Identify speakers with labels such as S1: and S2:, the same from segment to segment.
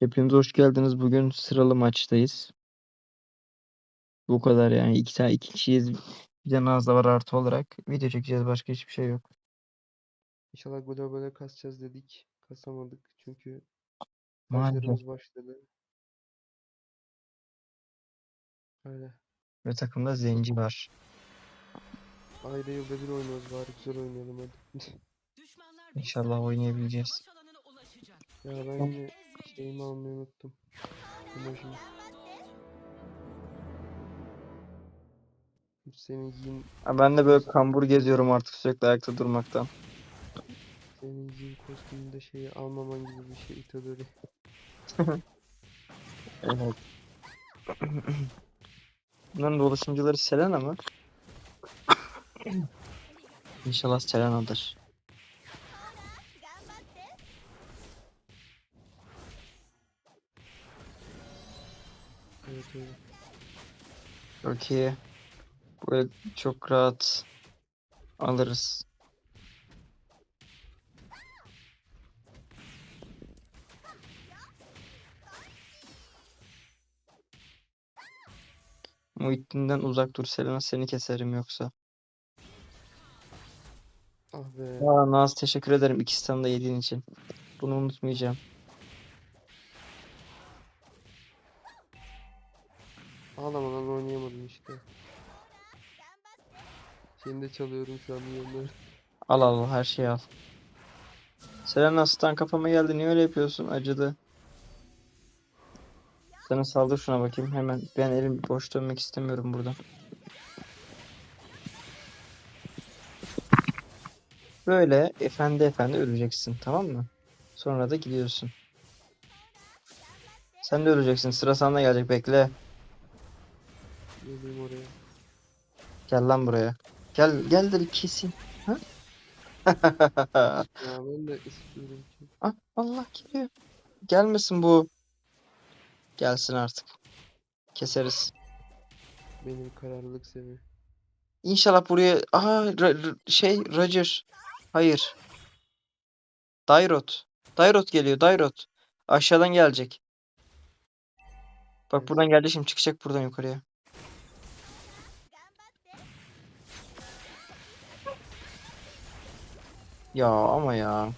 S1: Hepiniz hoş geldiniz. Bugün sıralı maçtayız. Bu kadar yani. İki tane iki kişiyiz. Bir de Naz da var artı olarak. Video çekeceğiz. Başka hiçbir şey yok.
S2: İnşallah globale kasacağız dedik. Kasamadık çünkü
S1: Maalesef.
S2: maçlarımız başladı. Öyle.
S1: Ve takımda Zenci var.
S2: Ayda yılda bir oynuyoruz bari güzel oynayalım hadi.
S1: İnşallah oynayabileceğiz.
S2: ya ben yine şeyimi almayı unuttum. Emojimi. Senin giyin,
S1: Ha, Ben de böyle kambur geziyorum artık sürekli ayakta durmaktan.
S2: senin giyin kostümünde şeyi almaman gibi bir şey Itadori.
S1: Evet. Bunların dolaşımcıları Selena mı? İnşallah Selena'dır. Çok iyi. Böyle çok rahat alırız. Muhittin'den uzak dur Selena seni keserim yoksa.
S2: Ah be.
S1: Aa, Naz teşekkür ederim İkistan'da yediğin için. Bunu unutmayacağım.
S2: Ağlamadan oynayamadım işte. Seni de çalıyorum şu an milyonları.
S1: Al al her şeyi al. Selena stan kafama geldi. Niye öyle yapıyorsun? Acıdı. Sana saldır şuna bakayım hemen. Ben elim boş dönmek istemiyorum burada. Böyle efendi efendi öleceksin tamam mı? Sonra da gidiyorsun. Sen de öleceksin. Sıra sana gelecek bekle.
S2: Geleyim oraya.
S1: Gel lan buraya. Gel gel de bir kesin. Ha?
S2: Ya ben de istiyorum ki.
S1: Ah, Allah geliyor. Gelmesin bu. Gelsin artık. Keseriz.
S2: Benim kararlılık seviye.
S1: İnşallah buraya... Aha şey Roger. Hayır. Dairot. Dairot geliyor Dairot. Aşağıdan gelecek. Bak
S2: Evet.
S1: buradan geldi şimdi çıkacak buradan yukarıya. Ya ama ya.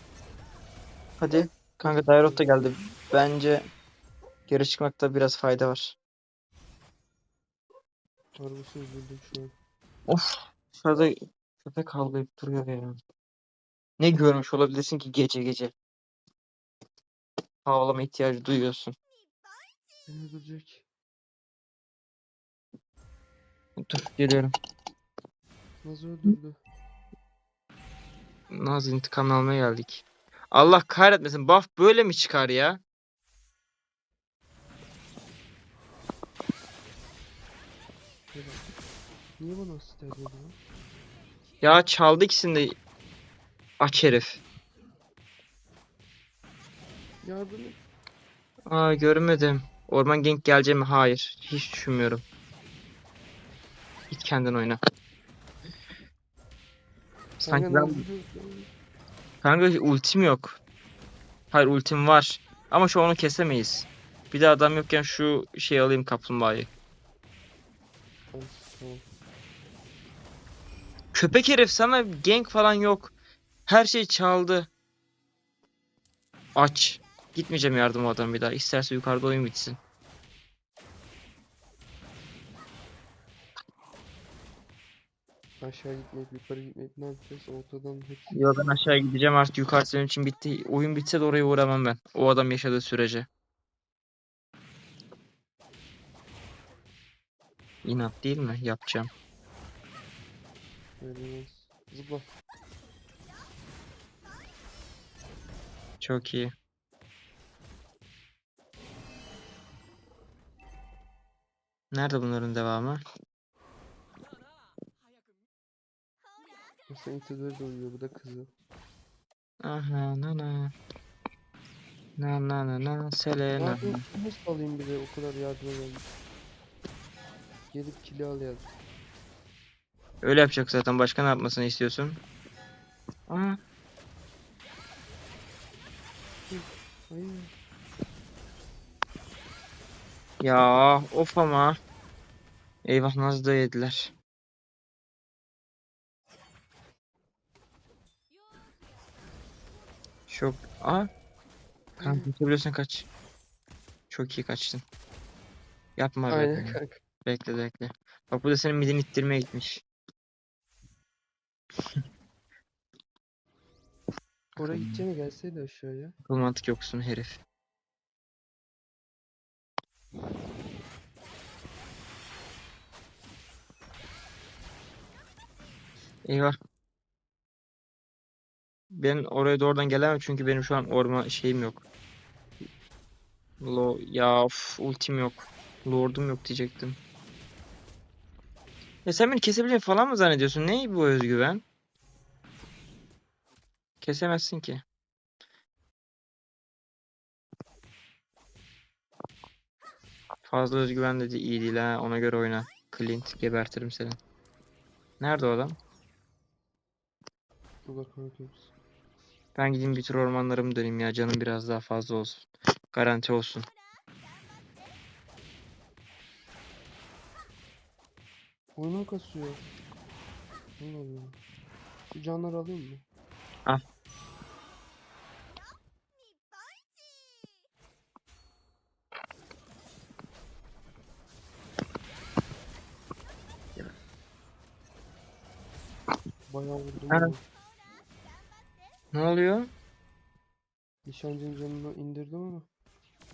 S1: Hadi. Kanka Dairot da geldi. Bence geri çıkmakta biraz fayda var.
S2: Harbisi üzüldüm şu an.
S1: Of. Şurada köpek havlayıp duruyor ya. Ne görmüş olabilirsin ki gece gece? Havlama ihtiyacı duyuyorsun.
S2: Beni öldürecek.
S1: Dur geliyorum.
S2: Nasıl öldürdü?
S1: Naz intikam almaya geldik. Allah kahretmesin. Buff böyle mi çıkar ya?
S2: Niye bana asist ediyor lan?
S1: Ya çaldı ikisini de. Aç herif.
S2: Yardım et.
S1: Aa görmedim. Orman Gank gelecek mi? Hayır. Hiç düşünmüyorum. Git kendin oyna. Sanki ben... Kanka ultim yok. Hayır ultim var. Ama şu onu kesemeyiz. Bir de adam yokken şu şey alayım kaplumbağayı. Köpek herif sana gank falan yok. Her şey çaldı. Aç. Gitmeyeceğim yardım adam bir daha. İsterse yukarıda oyun bitsin.
S2: Aşağı gitmeyip yukarı gitmeyip ne yapacağız? Ortadan hepsi.
S1: Yo ben aşağı gideceğim artık yukarı senin için bitti. Oyun bitse de oraya uğramam ben. O adam yaşadığı sürece. İnat değil mi? Yapacağım.
S2: Zıpla.
S1: Çok iyi. Nerede bunların devamı?
S2: İtadori de uyuyor. Bu da kızı.
S1: Aha na na. Na na na na Selena.
S2: Yardım nasıl alayım bir de o kadar yardıma geldik. Gelip kili al yazdı.
S1: Öyle yapacak zaten. Başka ne yapmasını istiyorsun?
S2: Hayır.
S1: Ya of ama. Eyvah nasıl da yediler. Çok. Aa. Kanka kaçabiliyorsan kaç. Çok iyi kaçtın. Yapma.
S2: Aynen kanka.
S1: Bekle bekle. Bak bu da senin midini ittirmeye gitmiş.
S2: Oraya gideceğine gelseydi aşağıya.
S1: Akıl mantık yoksun herif. Eyvah. Ben oraya doğrudan gelemem çünkü benim şu an orma şeyim yok. Lo ya of, ultim yok. Lord'um yok diyecektim. Ya sen beni kesebileceğini falan mı zannediyorsun? Ne bu özgüven? Kesemezsin ki. Fazla özgüven de iyi değil ha. Ona göre oyna. Clint gebertirim seni. Nerede o adam?
S2: Burada hepsi.
S1: Ben gideyim bir tur ormanlarımı döneyim ya. Canım biraz daha fazla olsun. Garanti olsun.
S2: Oyunum kasıyor. Allah Allah. Şu canları alayım mı?
S1: Al.
S2: Bayağı vurdum.
S1: Ha. Ne oluyor?
S2: Nişancının canını indirdim ama.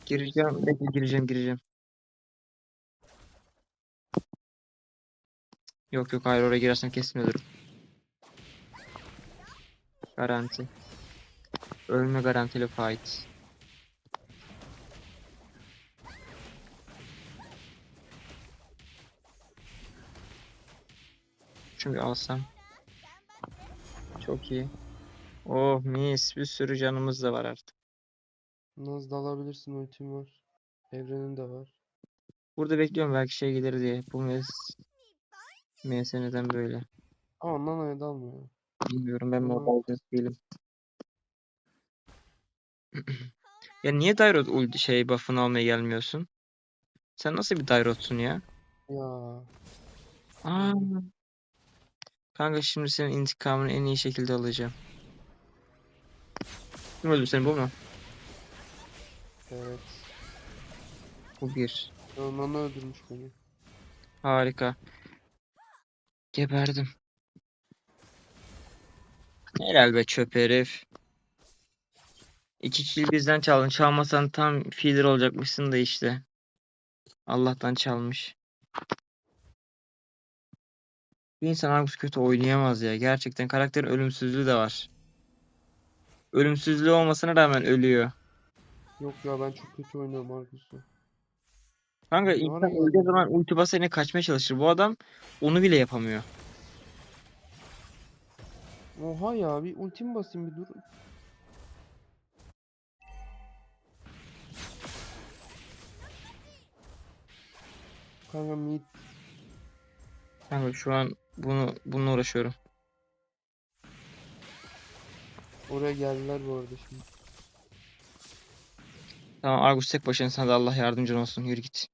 S1: Gireceğim. Bekle gireceğim gireceğim. Yok yok hayır oraya girersem kesin ölürüm. Garanti. Ölme garantili fight. Şunu alsam. Çok iyi. Oh mis bir sürü canımız da var artık.
S2: Naz da alabilirsin ultim var. Evrenin de var.
S1: Burada bekliyorum belki şey gelir diye. Bu mes MS neden böyle?
S2: Ama Nana'ya dalmıyor.
S1: Bilmiyorum ben mobile değilim. Ya niye Dairot ulti şey buff'ını almaya gelmiyorsun? Sen nasıl bir Dairot'sun ya?
S2: Ya.
S1: Aa. Kanka şimdi senin intikamını en iyi şekilde alacağım. Kim öldü seni bu mu?
S2: Evet.
S1: Bu bir.
S2: Nana öldürmüş beni.
S1: Harika. Geberdim. Helal be çöp herif. İki kill bizden çaldın. Çalmasan tam feeder olacakmışsın da işte. Allah'tan çalmış. Bir insan Argus kötü oynayamaz ya. Gerçekten karakterin ölümsüzlüğü de var. Ölümsüzlüğü olmasına rağmen ölüyor.
S2: Yok ya ben çok kötü oynuyorum Argus'u.
S1: Kanka insan
S2: ara
S1: öldüğü zaman ulti basa yine kaçmaya çalışır. Bu adam onu bile yapamıyor.
S2: Oha ya bir ultim basayım bir dur. Kanka mid
S1: Kanka şu an bunu bununla uğraşıyorum.
S2: Oraya geldiler bu arada şimdi.
S1: Tamam Argus tek başına sana da Allah yardımcın olsun. Yürü git.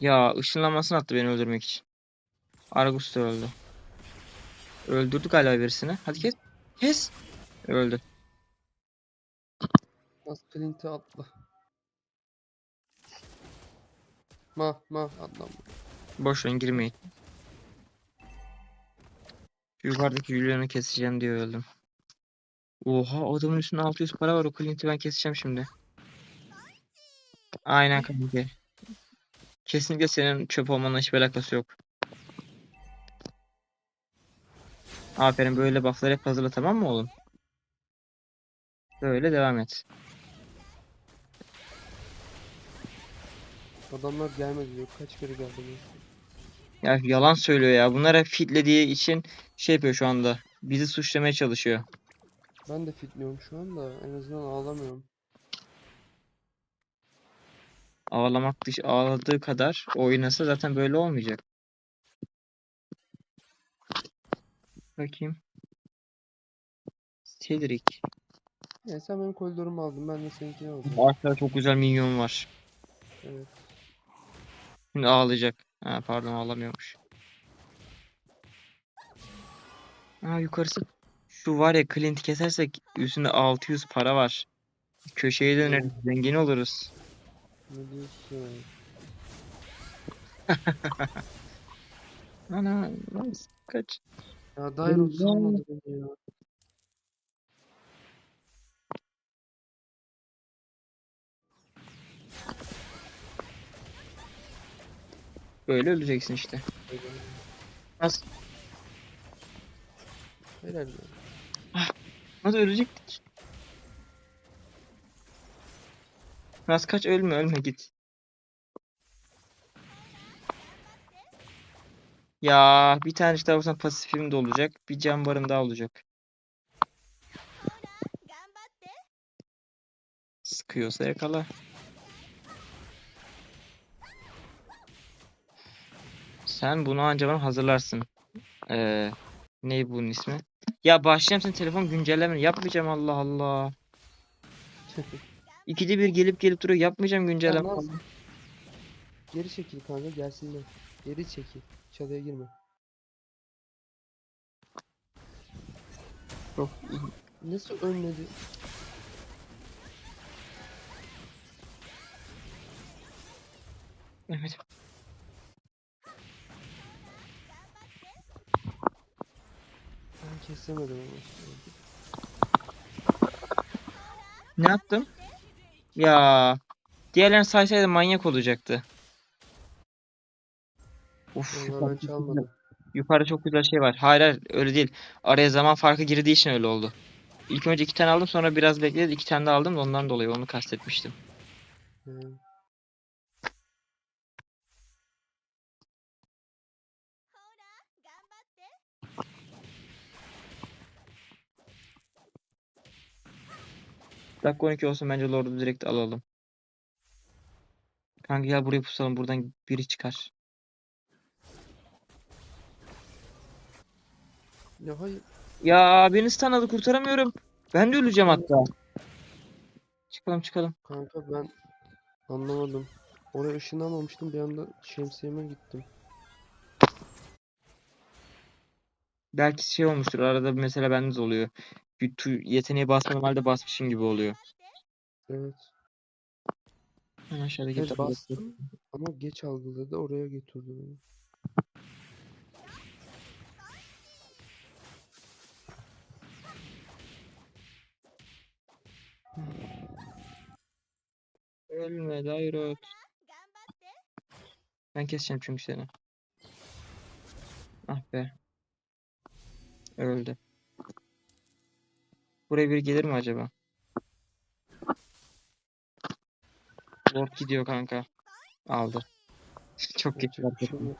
S1: Ya ışınlanmasını attı beni öldürmek için. Argus da öldü. Öldürdü galiba birisini. Hadi kes. Kes. Öldü.
S2: Nasıl Clint'e atla. Ma ma atla.
S1: Boş verin girmeyin. Yukarıdaki Julian'ı keseceğim diye öldüm. Oha adamın üstünde 600 para var. O Clint'i ben keseceğim şimdi. Aynen kanka. Kesinlikle senin çöp olmanla hiçbir alakası yok. Aferin böyle buff'ları hep hazırla tamam mı oğlum? Böyle devam et.
S2: Adamlar gelmedi diyor. Kaç kere geldi?
S1: Ya yalan söylüyor ya. Bunlar hep fitlediği için şey yapıyor şu anda. Bizi suçlamaya çalışıyor.
S2: Ben de fitliyorum şu anda. En azından ağlamıyorum.
S1: Ağlamak dış ağladığı kadar oynasa zaten böyle olmayacak. Bakayım. Cedric.
S2: Neyse sen benim koridorumu aldın. Ben de seninkini alacağım.
S1: Arkada çok güzel minyon var.
S2: Evet.
S1: Şimdi ağlayacak. Ha, pardon ağlamıyormuş. Ha yukarısı. Şu var ya Clint'i kesersek üstünde 600 para var. Köşeye döneriz. Zengin oluruz.
S2: Ne diyorsun?
S1: Ana nice. Kaç.
S2: Ya Dairot
S1: Ya.
S2: salmadı beni ya.
S1: Böyle öleceksin işte. Nasıl?
S2: Helal ya.
S1: Nasıl ölecektik? Nasıl kaç ölme ölme git. Ya bir tane işte vursan pasifim de olacak. Bir can barım daha olacak. Sıkıyorsa yakala. Sen bunu anca bana hazırlarsın. Ee, ne bunun ismi? Ya başlayacağım senin telefon güncelleme. Yapmayacağım Allah Allah. İkide bir gelip gelip duruyor. Yapmayacağım güncelleme.
S2: Geri çekil kanka gelsinler. Geri çekil. Çalıya girme.
S1: Çok.
S2: Nasıl ölmedi?
S1: Mehmet.
S2: Kesemedim ama.
S1: Ne yaptım? Ya. Diğerlerini saysaydı manyak olacaktı.
S2: Ben çalmadım.
S1: yukarıda çok güzel şey var. Hayır hayır öyle değil. Araya zaman farkı girdiği için öyle oldu. İlk önce iki tane aldım sonra biraz bekledim. iki tane de aldım da ondan dolayı onu kastetmiştim.
S2: He.
S1: Dakika 12 olsun bence Lord'u direkt alalım. Kanka gel buraya pusalım. Buradan biri çıkar.
S2: Ya hayır.
S1: Ya beni stanadı kurtaramıyorum. Ben de öleceğim hatta. Çıkalım çıkalım.
S2: Kanka ben anlamadım. Oraya ışınlanmamıştım bir anda şemsiyeme gittim.
S1: Belki şey olmuştur. Arada mesela bende de oluyor. Bir tu- yeteneğe basmadığım halde basmışım gibi oluyor.
S2: Evet.
S1: Ben aşağıdaki
S2: Evet bastım ama geç algıladı oraya götürdü beni.
S1: Ölme Dairot. Ben keseceğim çünkü seni. Ah be. Öldü. Buraya biri gelir mi acaba? Lord gidiyor kanka. Aldı. Çok geç
S2: bir
S1: fark ettim.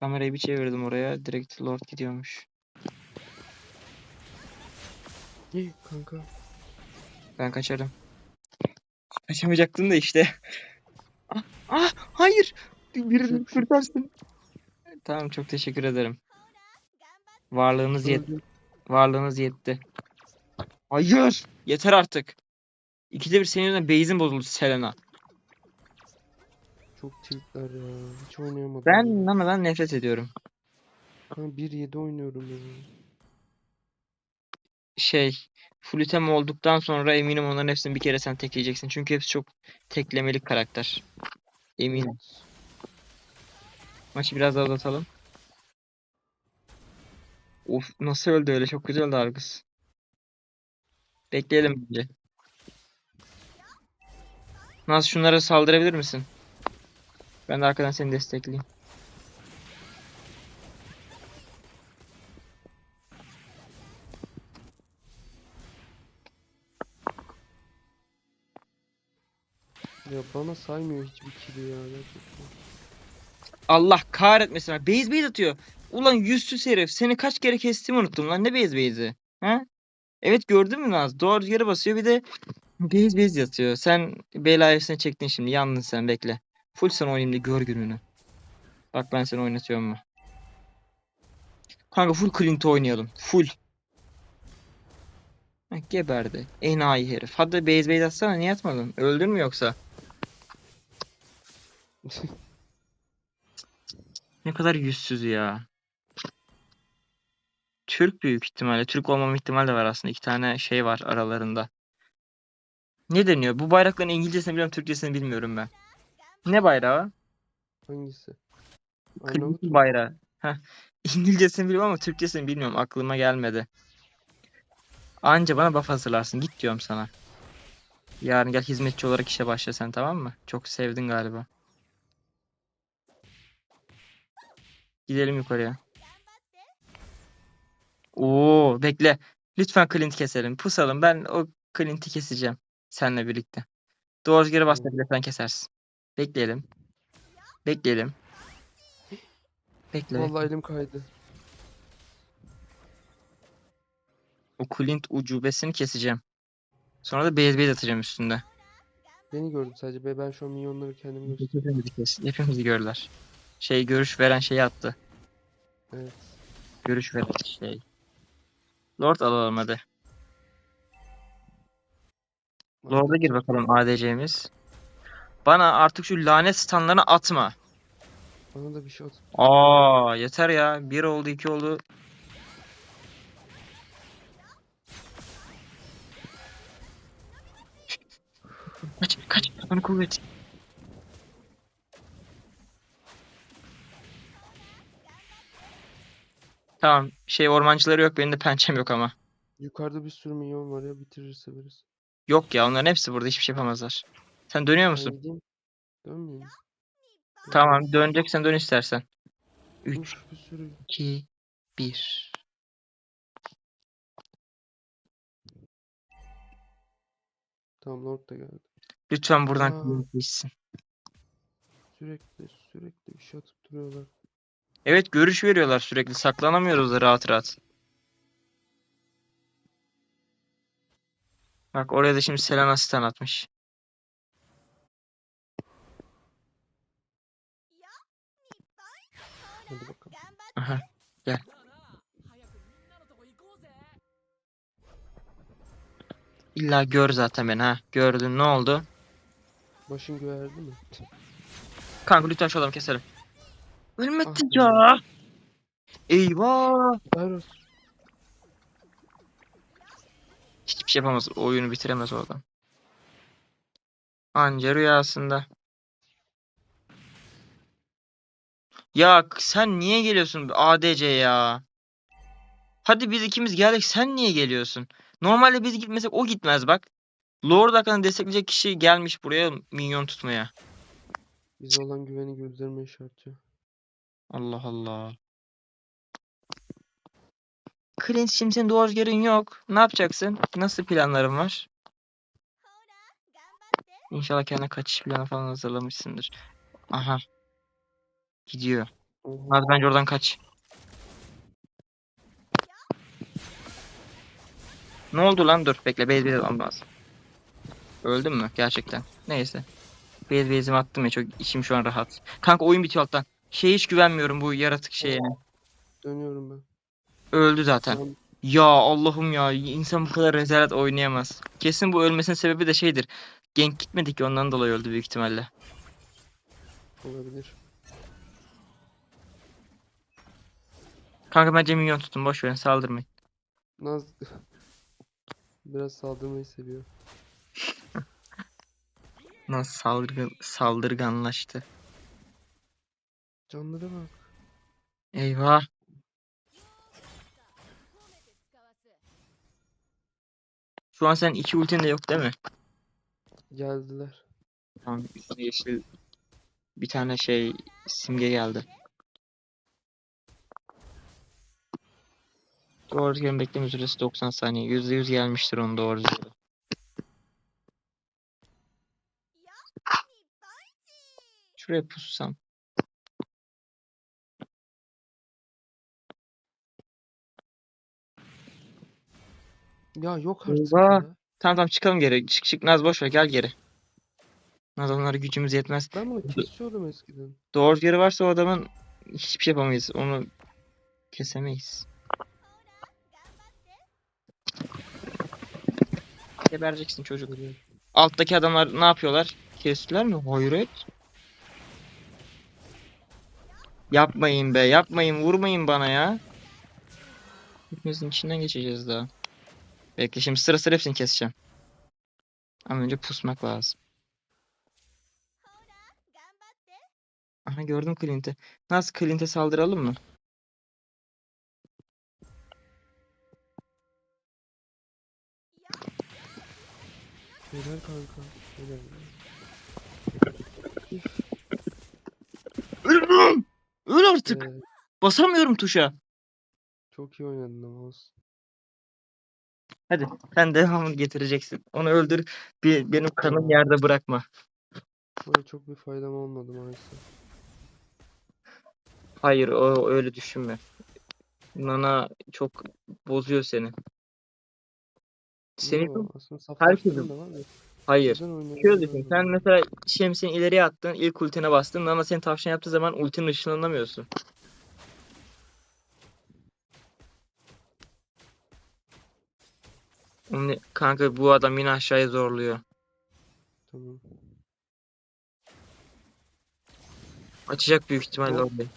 S1: Kamerayı bir çevirdim oraya. Direkt Lord gidiyormuş.
S2: İyi kanka.
S1: Ben kaçarım. Kaçamayacaktın da işte. Ah, ah hayır. Birini kurtarsın. Tamam çok teşekkür ederim. Varlığınız yet varlığınız yetti. Hayır. Yeter artık. İkide bir senin yüzünden base'in bozuldu Selena.
S2: Çok tiltler ya. Hiç oynayamadım.
S1: Ben. Nana'dan nefret ediyorum.
S2: Kanka 1.7 oynuyorum ya.
S1: Şey, full item olduktan sonra eminim onların hepsini bir kere sen tekleyeceksin. Çünkü hepsi çok teklemelik karakter. Eminim.
S2: Evet.
S1: Maçı biraz daha uzatalım. Of nasıl öldü öyle çok güzel Argus. Bekleyelim bence. Naz şunlara saldırabilir misin? Ben de arkadan seni destekleyeyim.
S2: Ya bana saymıyor hiçbir kili ya gerçekten.
S1: Allah kahretmesin. Base base atıyor. Ulan yüzsüz herif. Seni kaç kere kestiğimi unuttum lan. Ne base base'i? Ha? Evet gördün mü Naz? Doğru yere basıyor bir de base base yatıyor. Sen bela herifine çektin şimdi. Yandın sen bekle. Full sen oynayayım da gör gününü. Bak ben seni oynatıyorum mu? Kanka full Clint oynayalım. Full. Ha, geberdi. Enayi herif. Hadi base base atsana niye atmadın? Öldün mü yoksa? Ne kadar yüzsüz ya. Türk büyük ihtimalle. Türk olmama ihtimali de var aslında. İki tane şey var aralarında. Ne deniyor? Bu bayrakların İngilizcesini biliyorum, Türkçesini bilmiyorum ben. Ne bayrağı?
S2: Hangisi? Mu?
S1: bayrağı. Heh. İngilizcesini biliyorum ama Türkçesini bilmiyorum. Aklıma gelmedi. Anca bana buff hazırlarsın. Git diyorum sana. Yarın gel hizmetçi olarak işe başla sen tamam mı? Çok sevdin galiba. Gidelim yukarıya. Oo, bekle. Lütfen Clint keselim. Pusalım. Ben o Clint'i keseceğim. Seninle birlikte. Doğru geri bas
S2: Tamam.
S1: bile sen kesersin. Bekleyelim. Bekleyelim. Bekle.
S2: Vallahi elim kaydı.
S1: O Clint ucubesini keseceğim. Sonra da base base atacağım üstünde.
S2: Beni gördü sadece. Be ben şu an minyonları kendim gösteriyorum.
S1: Hepimizi kes. Şey görüş veren şeyi attı.
S2: Evet.
S1: Görüş veren şey. Lord alalım hadi. Lord'a gir bakalım ADC'miz. Bana artık şu lanet standlarını atma.
S2: Bana da bir şey at.
S1: Aa yeter ya. Bir oldu iki oldu. Kaç kaç. Bana kuvvet. Tamam. Şey ormancıları yok. Benim de pençem yok ama.
S2: Yukarıda bir sürü minyon var ya bitirirse veririz.
S1: Yok ya onların hepsi burada. Hiçbir şey yapamazlar. Sen dönüyor musun?
S2: gideyim. Dönmeyeyim.
S1: Tamam döneceksen dön istersen. 3,
S2: Uf, bir sürü.
S1: 2, 1.
S2: Tamam Lord da geldi.
S1: Lütfen buradan
S2: Aa.
S1: Gitsin.
S2: Sürekli sürekli bir şey atıp duruyorlar.
S1: Evet görüş veriyorlar sürekli. Saklanamıyoruz da rahat rahat. Bak oraya da şimdi Selena stun atmış. Aha. Gel. İlla gör zaten beni ha. Gördün ne oldu?
S2: Başın güverdi mi?
S1: Kanka lütfen şu adamı keselim. Ölmedi
S2: Ah
S1: ya. Eyvah. Hiçbir şey yapamaz. O oyunu bitiremez o adam. Anca rüyasında. Ya k- sen niye geliyorsun ADC ya? Hadi biz ikimiz geldik sen niye geliyorsun? Normalde biz gitmesek o gitmez bak. Lord hakkında destekleyecek kişi gelmiş buraya minyon tutmaya.
S2: Bize olan güveni gözlerime işaretliyor.
S1: Allah Allah. Clint şimdi senin doğru yerin yok. Ne yapacaksın? Nasıl planların var? İnşallah kendine kaçış planı falan hazırlamışsındır. Aha. Gidiyor. Hadi bence oradan kaç. Ne oldu lan? Dur bekle. Almam lazım. Öldüm mü? Gerçekten. Neyse. Base'imi attım ya. Çok içim şu an rahat. Kanka oyun bitiyor alttan. Şeye hiç güvenmiyorum bu yaratık şeye.
S2: Dönüyorum ben.
S1: Öldü zaten.
S2: Tamam.
S1: Ya Allah'ım ya. insan bu kadar rezalet oynayamaz. Kesin bu ölmesinin sebebi de şeydir. Genk gitmedi ki ondan dolayı öldü büyük ihtimalle.
S2: Olabilir.
S1: Kanka bence minyon tutun. Boş verin. Saldırmayın.
S2: Naz biraz saldırmayı seviyor.
S1: Nasıl saldırgan, saldırganlaştı.
S2: Canlara bak.
S1: Eyvah. Şu an sen iki ultin de yok değil mi?
S2: Geldiler.
S1: Tamam. Yeşil bir tane şey simge geldi. Doğru düzgün bekleme süresi 90 saniye. %100 gelmiştir onun doğru düzgün. Şuraya pussam.
S2: Ya yok artık. Ya.
S1: Tamam tamam çıkalım geri. Çık çık Naz boş ver gel geri. Naz onlara gücümüz yetmez.
S2: Ben bunu kesiyorum eskiden.
S1: Doğru yeri varsa o adamın hiçbir şey yapamayız. Onu kesemeyiz. Gebereceksin çocuk. Alttaki adamlar ne yapıyorlar? Kestiler mi? Hayret. Yapmayın be yapmayın vurmayın bana ya. Hepimizin içinden geçeceğiz daha. Bekle şimdi sıra sıra hepsini keseceğim. Ama önce pusmak lazım. Aha gördüm Clint'i. Nasıl Clint'e saldıralım mı?
S2: Helal kanka. Helal.
S1: Öl Öl artık.
S2: Ee,
S1: Basamıyorum tuşa.
S2: çok iyi oynadın ama olsun.
S1: Hadi sen devamını getireceksin. Onu öldür. Bir, benim kanım yerde bırakma.
S2: Böyle çok bir faydam olmadı maalesef.
S1: Hayır o öyle düşünme. Nana çok bozuyor seni. Seni
S2: Yo, aslında
S1: herkesin-
S2: saflaştığım da var ya.
S1: hayır.
S2: Güzel oynadığım
S1: Şöyle düşün. Sen mesela şemsini ileriye attın. ilk ultine bastın. Nana seni tavşan yaptığı zaman ultinin ışınlanamıyorsun. Onu- Kanka bu adam yine aşağıya zorluyor.
S2: Tamam.
S1: Açacak büyük ihtimalle
S2: Yok.
S1: orayı.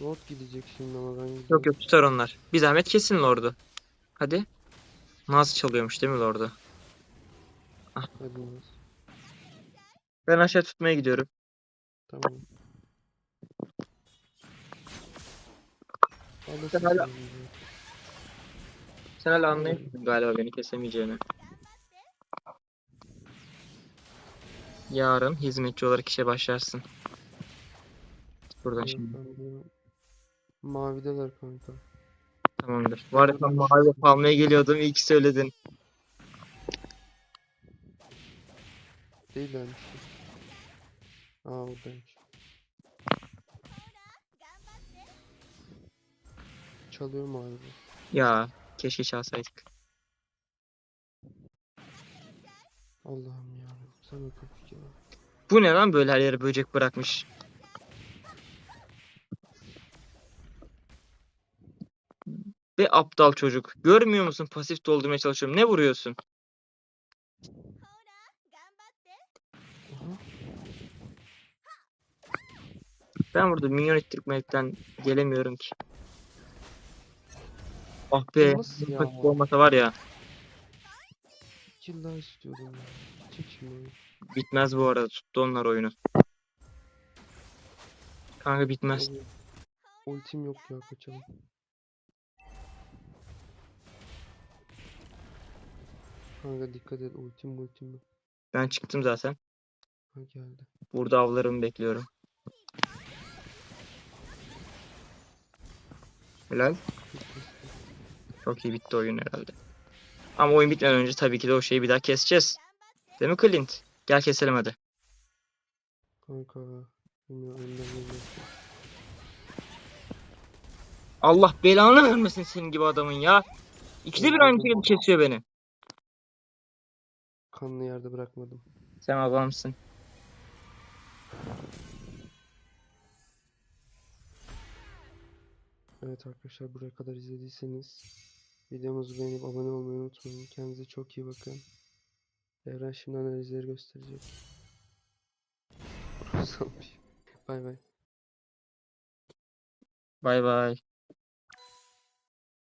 S2: Not gidecek şimdi ama ben gideceğim.
S1: Yok yok tutar onlar. Bir zahmet kesin Lord'u. Hadi. Naz çalıyormuş değil mi Lord'u?
S2: Hadi Naz.
S1: Ben aşağı tutmaya gidiyorum.
S2: Tamam.
S1: Sen hala-
S2: sen
S1: hala anlayamıyorsun galiba beni kesemeyeceğini. Yarın hizmetçi olarak işe başlarsın. Buradan şimdi.
S2: Mavideler kanka.
S1: Tamamdır. Var ya mavi almaya geliyordum. İyi ki söyledin.
S2: Değillermiş. Aa oradaymış. Çalıyor mavi.
S1: Ya keşke çalsaydık.
S2: Allah'ım ya. Sen öpüp ya.
S1: Bu ne lan böyle her yere böcek bırakmış. Ve aptal çocuk. Görmüyor musun pasif doldurmaya çalışıyorum. Ne vuruyorsun? Ben burada minyon ittirmekten gelemiyorum ki. Ah be.
S2: Nasıl ya?
S1: Olmasa var ya.
S2: Kill daha istiyordum ya. Çek.
S1: Bitmez bu arada. Tuttu onlar oyunu. Kanka bitmez.
S2: Abi, Ultim yok ya kaçalım. Kanka dikkat et ultim ultim yok.
S1: Ben çıktım zaten.
S2: Ha geldi.
S1: Burada avlarımı bekliyorum. Helal.
S2: Çok
S1: iyi bitti oyun herhalde. Ama oyun bitmeden önce tabii ki de o şeyi bir daha keseceğiz. Değil mi Clint? Gel keselim hadi.
S2: Kanka.
S1: Allah belanı vermesin senin gibi adamın ya. İkide bir aynı şekilde kesiyor beni.
S2: Kanlı yerde bırakmadım.
S1: Sen adamsın.
S2: Evet arkadaşlar buraya kadar izlediyseniz videomuzu beğenip abone olmayı unutmayın. Kendinize çok iyi bakın. Evren şimdi analizleri gösterecek. Bay bay.
S1: Bay bay.